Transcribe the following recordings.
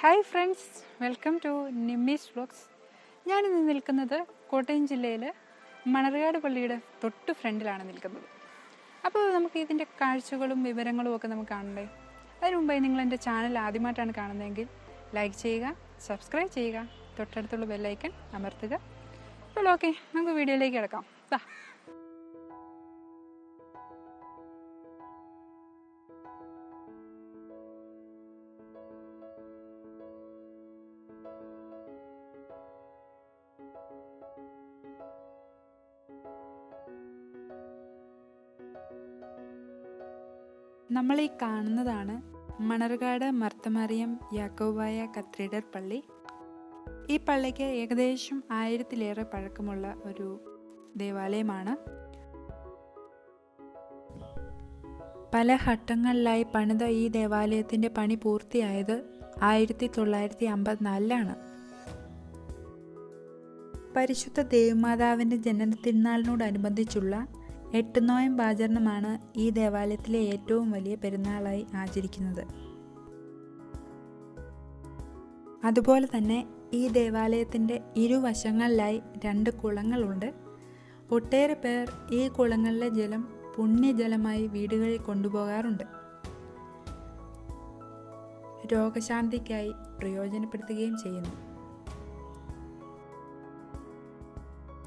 Hi friends welcome to Nimmi's vlogs ഞാനിന്ന് നിൽക്കുന്നത് കോട്ടയം ജില്ലയിൽ മണർകാട് പള്ളിയുടെ തൊട്ട് ഫ്രണ്ടിലാണ് നിൽക്കുന്നത്. അപ്പോൾ നമുക്ക് ഇതിന്റെ കാഴ്ചകളും വിവരങ്ങളും ഒക്കെ നമുക്ക് കാണണ്ടേ? അതിനു മുമ്പായി നിങ്ങൾ എന്റെ ചാനൽ ആദ്യമായിട്ടാണ് കാണുന്നതെങ്കിൽ ലൈക്ക് ചെയ്യുക സബ്സ്ക്രൈബ് ചെയ്യുക തൊട്ടടുത്തുള്ള ബെല്ലൈക്കൺ അമർത്തുക. അപ്പോൾ ഓക്കെ നമുക്ക് വീഡിയോയിലേക്ക് കിടക്കാം. നമ്മൾ ഈ കാണുന്നതാണ് മണർകാട് മർത്തമറിയം യാക്കോബായ കത്രീഡർ പള്ളി. ഈ പള്ളിക്ക് ഏകദേശം ആയിരത്തിലേറെ പഴക്കമുള്ള ഒരു ദേവാലയമാണ്. പല ഘട്ടങ്ങളിലായി പണിത ഈ ദേവാലയത്തിന്റെ പണി പൂർത്തിയായത് ആയിരത്തി തൊള്ളായിരത്തി അമ്പത്തിനാലിലാണ് പരിശുദ്ധ ദേവമാതാവിന്റെ ജനനത്തിരുന്നാളിനോടനുബന്ധിച്ചുള്ള എട്ട് നോയമ്പ് ആചരണമാണ് ഈ ദേവാലയത്തിലെ ഏറ്റവും വലിയ പെരുന്നാളായി ആചരിക്കുന്നത്. അതുപോലെ തന്നെ ഈ ദേവാലയത്തിന്റെ ഇരുവശങ്ങളിലായി രണ്ട് കുളങ്ങളുണ്ട്. ഒട്ടേറെ പേർ ഈ കുളങ്ങളിലെ ജലം പുണ്യജലമായി വീടുകളിൽ കൊണ്ടുപോകാറുണ്ട്. രോഗശാന്തിക്കായി പ്രയോജനപ്പെടുത്തുകയും ചെയ്യുന്നു.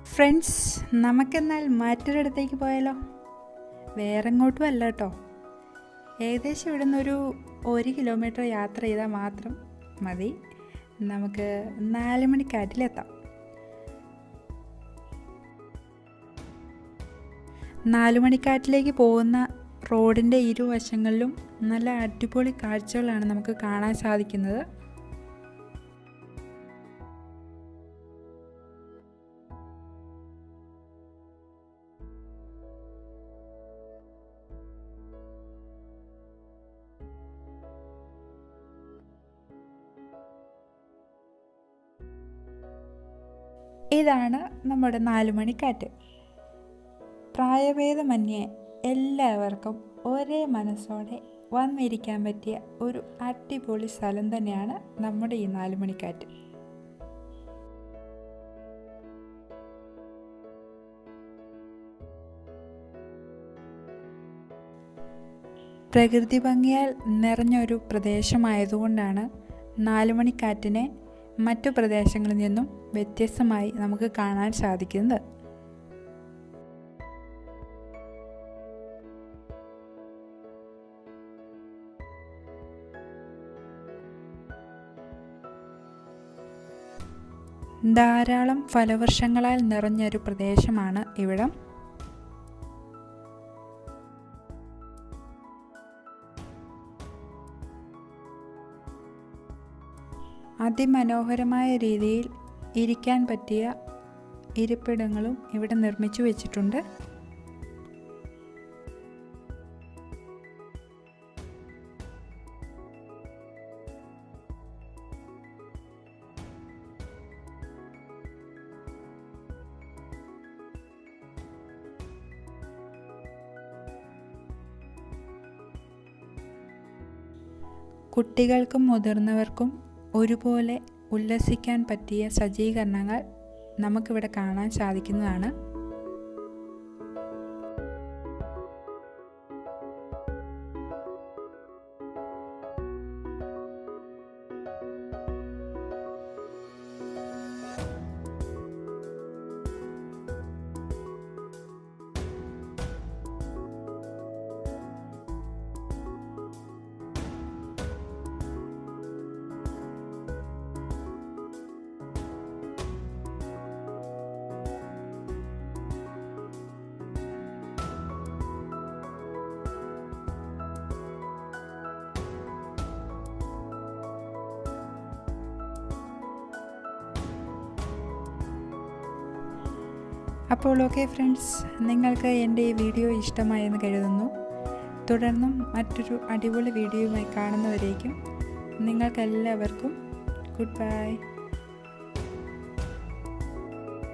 ഫ്രണ്ട്സ് നമുക്കെന്നാൽ മറ്റൊരിടത്തേക്ക് പോയാലോ? വേറെ എങ്ങോട്ടും അല്ല കേട്ടോ ഏകദേശം ഇവിടെ നിന്നൊരു ഒരു കിലോമീറ്റർ യാത്ര ചെയ്താൽ മാത്രം മതി. നമുക്ക് നാല് മണിക്കാറ്റിലെത്താം. നാല് മണിക്കാറ്റിലേക്ക് പോകുന്ന റോഡിന്റെ ഇരുവശങ്ങളിലും നല്ല അടിപൊളി കാഴ്ചകളാണ് നമുക്ക് കാണാൻ സാധിക്കുന്നത്. ഇതാണ് നമ്മുടെ നാലുമണിക്കാറ്റ്. പ്രായഭേദമന്യേ എല്ലാവർക്കും ഒരേ മനസ്സോടെ വന്നിരിക്കാൻ പറ്റിയ ഒരു അടിപൊളി സ്ഥലം തന്നെയാണ് നമ്മുടെ ഈ നാലുമണിക്കാറ്റ്. പ്രകൃതി ഭംഗിയാൽ നിറഞ്ഞൊരു പ്രദേശമായതുകൊണ്ടാണ് നാലുമണിക്കാറ്റിനെ മറ്റു പ്രദേശങ്ങളിൽ നിന്നും വ്യത്യസ്തമായി നമുക്ക് കാണാൻ സാധിക്കുന്നത്. ധാരാളം ഫലവൃക്ഷങ്ങളാൽ നിറഞ്ഞൊരു പ്രദേശമാണ് ഇവിടം. അതിമനോഹരമായ രീതിയിൽ ഇരിക്കാൻ പറ്റിയ ഇരിപ്പിടങ്ങളും ഇവിടെ നിർമ്മിച്ചു വെച്ചിട്ടുണ്ട്. കുട്ടികൾക്കും മുതിർന്നവർക്കും ഒരുപോലെ ഉല്ലസിക്കാൻ പറ്റിയ സജ്ജീകരണങ്ങൾ നമുക്കിവിടെ കാണാൻ സാധിക്കുന്നതാണ്. അപ്പോൾ ഓക്കെ ഫ്രണ്ട്സ് നിങ്ങൾക്ക് എന്റെ ഈ വീഡിയോ ഇഷ്ടമായെന്ന് കരുതുന്നു. തുടർന്നും മറ്റൊരു അടിപൊളി വീഡിയോയുമായി കാണുന്നവരേക്കും നിങ്ങൾക്കെല്ലാവർക്കും ഗുഡ് ബൈ